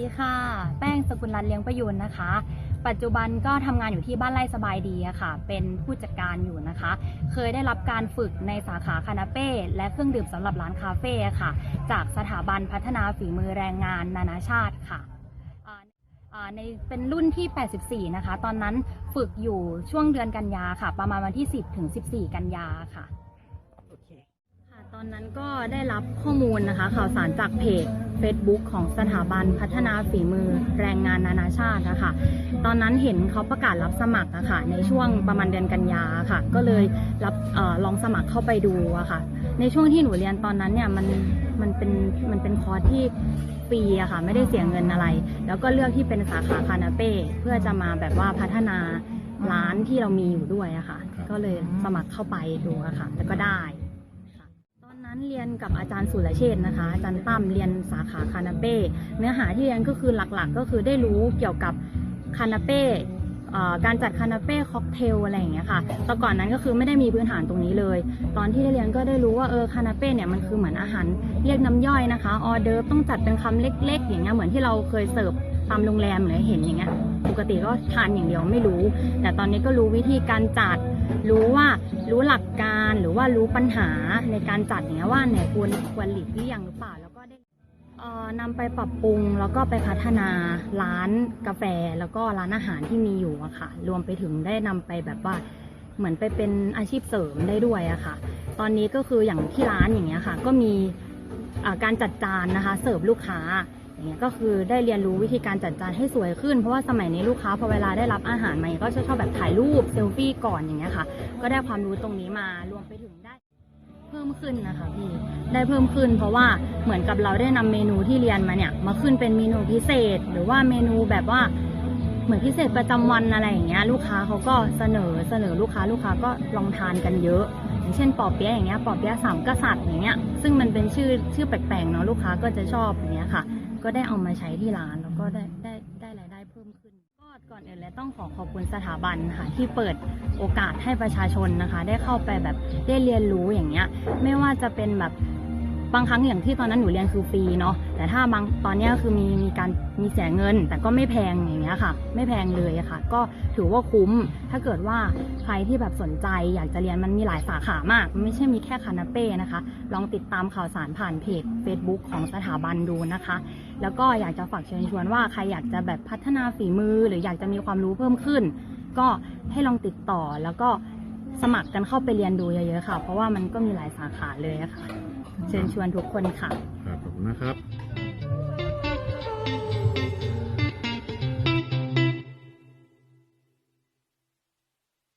ดีค่ะ แป้งสกุลรัตน์เลี้ยงประยูนนะคะ ปัจจุบันก็ทำงานอยู่ที่บ้านไร่สบายดีอะค่ะ เป็นผู้จัดการอยู่นะคะ เคยได้รับการฝึกในสาขาคานาเป้และเครื่องดื่มสำหรับร้านคาเฟ่ค่ะ จากสถาบันพัฒนาฝีมือแรงงานนานาชาติค่ะอ่าอ่าในเป็นรุ่นที่ 84 นะคะ ตอนนั้นฝึกอยู่ช่วงเดือนกันยาค่ะ ประมาณวันที่ 10 ถึง 14 กันยาค่ะโอเคค่ะตอนนั้นก็ได้รับข้อมูลนะคะ ข่าวสารจากเพจ Facebook ของสถาบันพัฒนาฝีมือแรงงานนานาชาตินะคะตอนนั้นเห็นเขาประกาศรับสมัครอะค่ะในช่วงประมาณเดือนกันยาค่ะ ก็เลยรับเออลองสมัครเข้าไปดูอะค่ะ ในช่วงที่หนูเรียนตอนนั้นเนี่ยมันมันเป็นมันเป็นคอร์สที่ฟรีอะค่ะ ไม่ได้เสียเงินอะไร แล้วก็เลือกที่เป็นสาขาคานาเป้เพื่อจะมาแบบว่าพัฒนาร้านที่เรามีอยู่ด้วยอะค่ะครับก็เลยสมัครเข้าไปดูอะค่ะ แล้วก็ได้ค่ะตอ นั้นเรียนกับอาจารย์สุรเชษฐ์นะคะ อาจารย์ตั้มเรียนสาขาคานาเป้เนื้อหาที่เรียนก็คือหลักๆ ก็คือได้รู้เกี่ยวกับคานาเป้การจัดคานาเป้ค็อกเทลอะไรอย่างเงี้ยค่ะ แต่ก่อนนั้นก็คือไม่ได้มีพื้นฐานตรงนี้เลย ตอนที่ได้เรียนก็ได้รู้ว่าเออคานาเป้เนี่ยมันคือเหมือนอาหารเรียกน้ำย่อยนะคะ ออเดิร์ฟต้องจัดเป็นคำเล็ก ๆ อย่างเงี้ยเหมือนที่เราเคยเสิร์ฟ ตามโรงแรมหรือเห็นอย่างเงี้ยปกติก็ทานอย่างเดียวไม่รู้ แต่ตอนนี้ก็รู้วิธีการจัด รู้ว่ารู้หลักการหรือว่ารู้ปัญหาในการจัดอย่างเงี้ยว่าเนี่ยควรควรหลีกเลี่ยงหรือเปล่าแล้วก็ได้เอ่อนำไปปรับปรุงแล้วก็ไปพัฒนาร้านกาแฟแล้วก็ร้านอาหารที่มีอยู่อะค่ะ รวมไปถึงได้นำไปแบบว่าเหมือนไปเป็นอาชีพเสริมได้ด้วยอะค่ะ ตอนนี้ก็คืออย่างที่ร้านอย่างเงี้ยค่ะ ก็มีการจัดจานนะคะ เสิร์ฟลูกค้า เงี้ยก็คือได้เรียนรู้วิธีการจัดจานให้สวยขึ้น เพราะว่าสมัยนี้ลูกค้าพอเวลาได้รับอาหารมาก็จะชอบแบบถ่ายรูปเซลฟี่ก่อนอย่างเงี้ยค่ะ ก็ได้ความรู้ตรงนี้มารวมไปถึงได้ เพิ่มขึ้นนะคะพี่ได้เพิ่มขึ้น เพราะว่าเหมือนกับเราได้นำเมนูที่เรียนมาเนี่ยมาขึ้นเป็นเมนูพิเศษ หรือว่าเมนูแบบว่าเหมือนพิเศษประจำวันอะไรอย่างเงี้ยลูกค้าเขาก็เสนอเสนอลูกค้าลูกค้าก็ลองทานกันเยอะอย่างเช่นปอเปี๊ยะอย่างเงี้ยปอเปี๊ยะสามกษัตริย์อย่างเงี้ยซึ่งมันเป็นชื่อชื่อแปลกๆเนาะลูกค้าก็จะชอบอย่างเงี้ยค่ะ ก็ได้เอามาใช้ที่ร้านแล้วก็ได้ได้ได้รายได้เพิ่มขึ้น ก็ก่อนอื่นเลยต้องขอขอบคุณสถาบันค่ะที่เปิดโอกาสให้ประชาชนนะคะ ได้เข้าไปแบบได้เรียนรู้อย่างเงี้ย ไม่ว่าจะเป็นแบบบางครั้งอย่างที่ตอนนั้นหนูเรียนคือฟรีเนาะ แต่ถ้าบางตอนนี้คือมีมีการมีเสียเงิน แต่ก็ไม่แพงอย่างเงี้ยค่ะ ไม่แพงเลยค่ะ ก็ถือว่าคุ้ม ถ้าเกิดว่าใครที่แบบสนใจอยากจะเรียนมันมีหลายสาขามาก ไม่ใช่มีแค่คานาเป้นะคะ ลองติดตามข่าวสารผ่านเพจ Facebook ของสถาบันดูนะคะ แล้วก็อยากจะฝากเชิญชวนว่าใครอยากจะแบบพัฒนาฝีมือ หรืออยากจะมีความรู้เพิ่มขึ้น ก็ให้ลองติดต่อแล้วก็สมัครกันเข้าไปเรียนดูเยอะๆค่ะ เพราะว่ามันก็มีหลายสาขาเลยะค่ะ เชิญชวนทุกคนค่ะ ครับขอบคุณนะครับ